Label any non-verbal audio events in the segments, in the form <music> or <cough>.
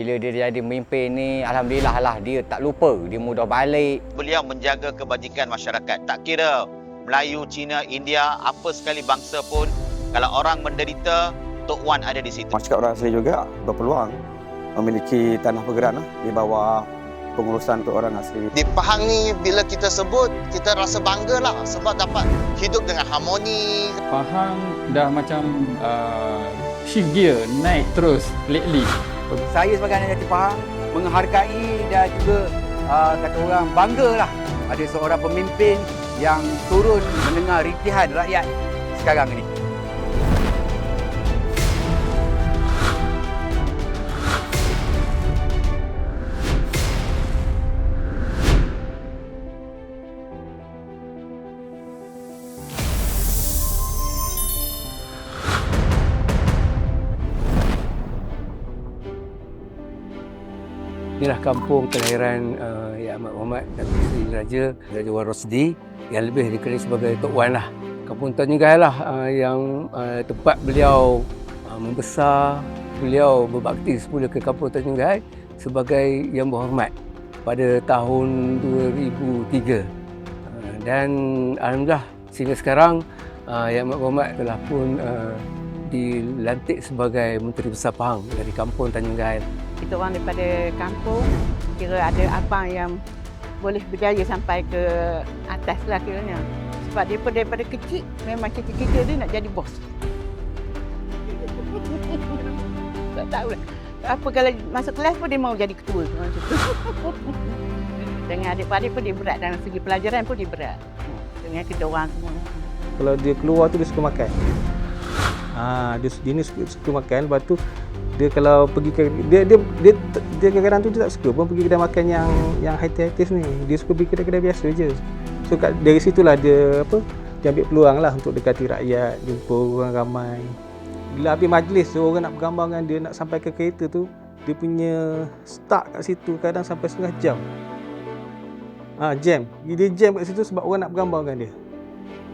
Bila dia jadi pemimpin ni, Alhamdulillah lah dia tak lupa. Dia mudah balik. Beliau menjaga kebajikan masyarakat. Tak kira Melayu, Cina, India, apa sekali bangsa pun, kalau orang menderita, Tok Wan ada di situ. Masyarakat orang asli juga berpeluang memiliki tanah bergerak lah, di bawah pengurusan untuk orang asli. Di Pahang ni bila kita sebut kita rasa bangga lah sebab dapat hidup dengan harmoni. Pahang dah macam uh, shift gear naik terus lately. Saya sebagai anak jati Pahang menghargai dan juga uh, kata orang bangga lah ada seorang pemimpin yang turun mendengar rintihan rakyat sekarang ini. Inilah kampung kelahiran uh, Ya Ahmad Muhammad Datuk Seri Raja Raja Wan Rosdi yang lebih dikenali sebagai Tok Wan lah. Kampung Tanjung Gai lah uh, yang uh, tempat beliau uh, membesar, beliau berbakti semula ke Kampung Tanjung Gai sebagai yang berhormat pada tahun 2003. Uh, dan Alhamdulillah sehingga sekarang uh, Ya Ahmad Muhammad telah pun uh, dilantik sebagai Menteri Besar Pahang dari Kampung Tanjung Gai. Kita orang daripada kampung kira ada abang yang boleh berjaya sampai ke atas lah kiranya. Sebab dia pun daripada kecil memang cita-cita dia nak jadi bos. <laughs> Tak tahu lah. Apa kalau masuk kelas pun dia mau jadi ketua. <laughs> Dengan adik-adik pun dia berat. Dalam segi pelajaran pun dia berat. Dengan kita orang semua. Kalau dia keluar tu dia suka makan. Ha, dia, dia ni suka, suka makan. Lepas tu dia kalau pergi ke dia dia dia, dia kadang-kadang tu dia tak suka pun pergi kedai makan yang yang high taste ni. Dia suka pergi kedai-kedai biasa je. So kat, dari situlah dia apa dia ambil peluang lah untuk dekati rakyat, jumpa orang ramai. Bila habis majlis tu orang nak bergambar dengan dia nak sampai ke kereta tu dia punya start kat situ kadang sampai setengah jam. Ha, jam. Dia jam kat situ sebab orang nak bergambar dengan dia.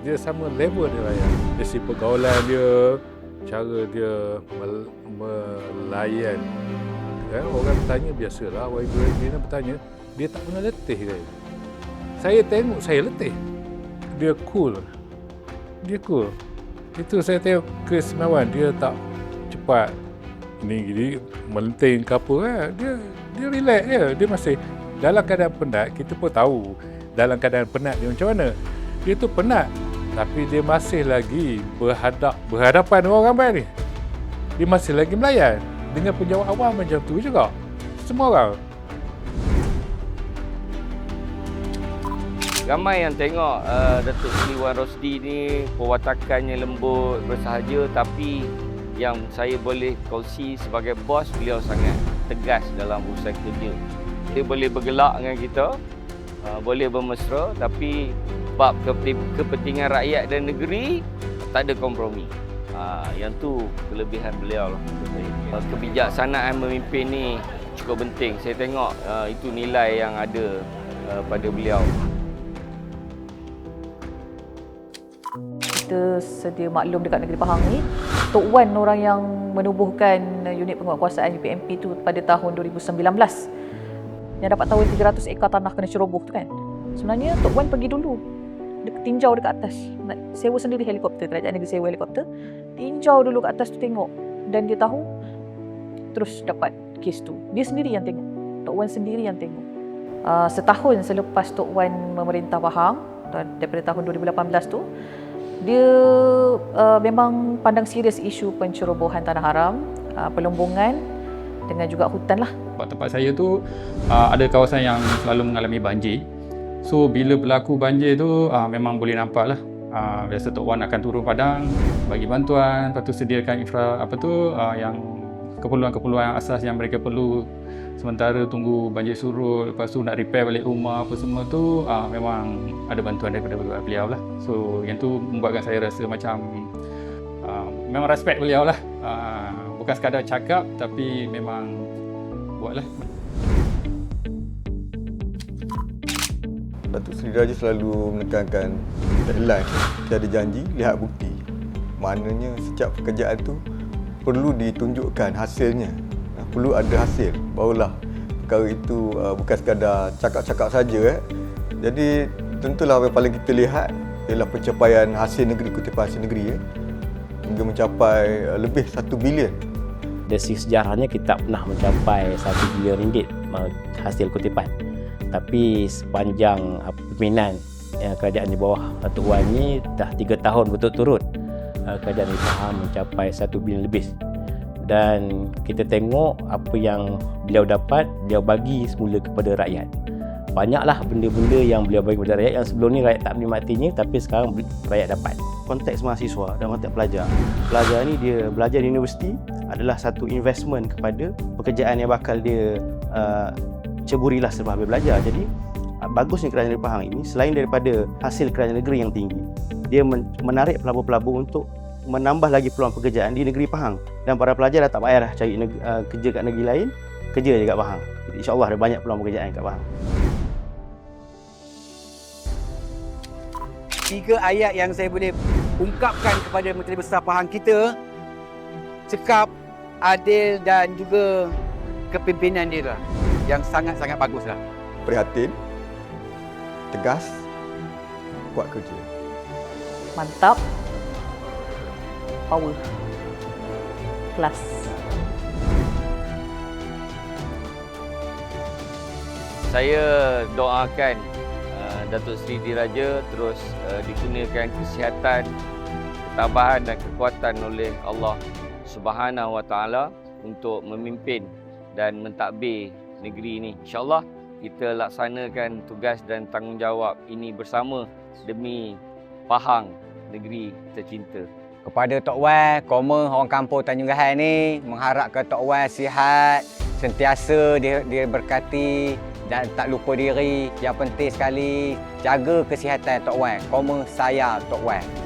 dia sama level dia layan. Dari segi pergaulan dia, cara dia mel- melayan. Kan? Orang bertanya biasalah, YB ni bertanya, dia tak pernah letih kan. Saya tengok, saya letih. Dia cool. Dia cool. Itu saya tengok keistimewaan. Dia tak cepat ni gini melenting ke apa kan. Dia dia relax je. Dia masih dalam keadaan penat, kita pun tahu dalam keadaan penat dia macam mana. Dia tu penat tapi dia masih lagi berhadap berhadapan dengan orang ramai ni. Dia masih lagi melayan dengan penjawab awam macam tu juga. Semua orang. Ramai yang tengok uh, Datuk Seri Wan Rosdi ni perwatakannya lembut, bersahaja tapi yang saya boleh kongsi sebagai bos beliau sangat tegas dalam urusan kerja. Dia boleh bergelak dengan kita, uh, boleh bermesra tapi bab kepe- kepentingan rakyat dan negeri tak ada kompromi. Uh, yang tu kelebihan beliau lah. saya. Kebijaksanaan memimpin ni cukup penting. Saya tengok uh, itu nilai yang ada uh, pada beliau. kita sedia maklum dekat negeri Pahang ni Tok Wan orang yang menubuhkan unit penguatkuasaan UPMP tu pada tahun 2019 yang dapat tahu 300 ekar tanah kena ceroboh tu kan sebenarnya Tok Wan pergi dulu tinjau dekat atas. Nak sewa sendiri helikopter kerajaan negeri sewa helikopter. Tinjau dulu kat atas tu tengok. Dan dia tahu terus dapat kes tu. Dia sendiri yang tengok. Tok Wan sendiri yang tengok. Uh, setahun selepas Tok Wan memerintah Pahang daripada tahun 2018 tu dia uh, memang pandang serius isu pencerobohan tanah haram, uh, pelumbungan dengan juga hutan lah. Tempat tempat saya tu uh, ada kawasan yang selalu mengalami banjir. So bila berlaku banjir tu uh, memang boleh nampak lah. Uh, biasa Tok Wan akan turun padang bagi bantuan, lepas tu sediakan infra apa tu uh, yang keperluan-keperluan asas yang mereka perlu. Sementara tunggu banjir surut lepas tu nak repair balik rumah apa semua tu uh, memang ada bantuan daripada beliau lah. So yang tu membuatkan saya rasa macam uh, memang respect beliau lah. Uh, bukan sekadar cakap tapi memang buat Datuk Seri Raja selalu menekankan deadline, tiada janji, lihat bukti. Maknanya setiap pekerjaan tu perlu ditunjukkan hasilnya. perlu ada hasil barulah perkara itu uh, bukan sekadar cakap-cakap saja eh. Jadi tentulah yang paling kita lihat ialah pencapaian hasil negeri kutipan hasil negeri eh, hingga mencapai uh, lebih 1 bilion. Dari sejarahnya kita pernah mencapai 1 bilion ringgit hasil kutipan. Tapi sepanjang uh, pembinaan uh, kerajaan di bawah Datuk Wan ni dah 3 tahun berturut-turut uh, kerajaan di mencapai 1 bilion lebih. Dan kita tengok apa yang beliau dapat beliau bagi semula kepada rakyat. Banyaklah benda-benda yang beliau bagi kepada rakyat yang sebelum ni rakyat tak menikmatinya tapi sekarang rakyat dapat. Konteks mahasiswa dan konteks pelajar. Pelajar ni dia belajar di universiti adalah satu investment kepada pekerjaan yang bakal dia uh, ceburilah selepas habis belajar. Jadi uh, bagusnya kerajaan negeri Pahang ini selain daripada hasil kerajaan negeri yang tinggi dia menarik pelabur-pelabur untuk menambah lagi peluang pekerjaan di negeri Pahang. Dan para pelajar dah tak payah dah cari negeri, uh, kerja kat negeri lain kerja je kat Pahang. insyaAllah ada banyak peluang pekerjaan kat Pahang. Tiga ayat yang saya boleh ungkapkan kepada Menteri Besar Pahang kita cekap, adil dan juga kepimpinan dia lah yang sangat-sangat bagus lah Prihatin, tegas, kuat kerja. Mantap. Power. Kelas. Saya doakan uh, Datuk Seri Diraja terus uh, dikurniakan kesihatan, ketabahan dan kekuatan oleh Allah Subhanahu Wa Taala untuk memimpin dan mentadbir negeri ini. InsyaAllah kita laksanakan tugas dan tanggungjawab ini bersama demi Pahang, negeri tercinta. Kepada Tok Wan, Koma orang kampung Tanjung Gahai ni mengharap ke Tok Wan sihat, sentiasa dia, dia berkati dan tak lupa diri. Yang penting sekali, jaga kesihatan Tok Wan. Koma saya Tok Wan.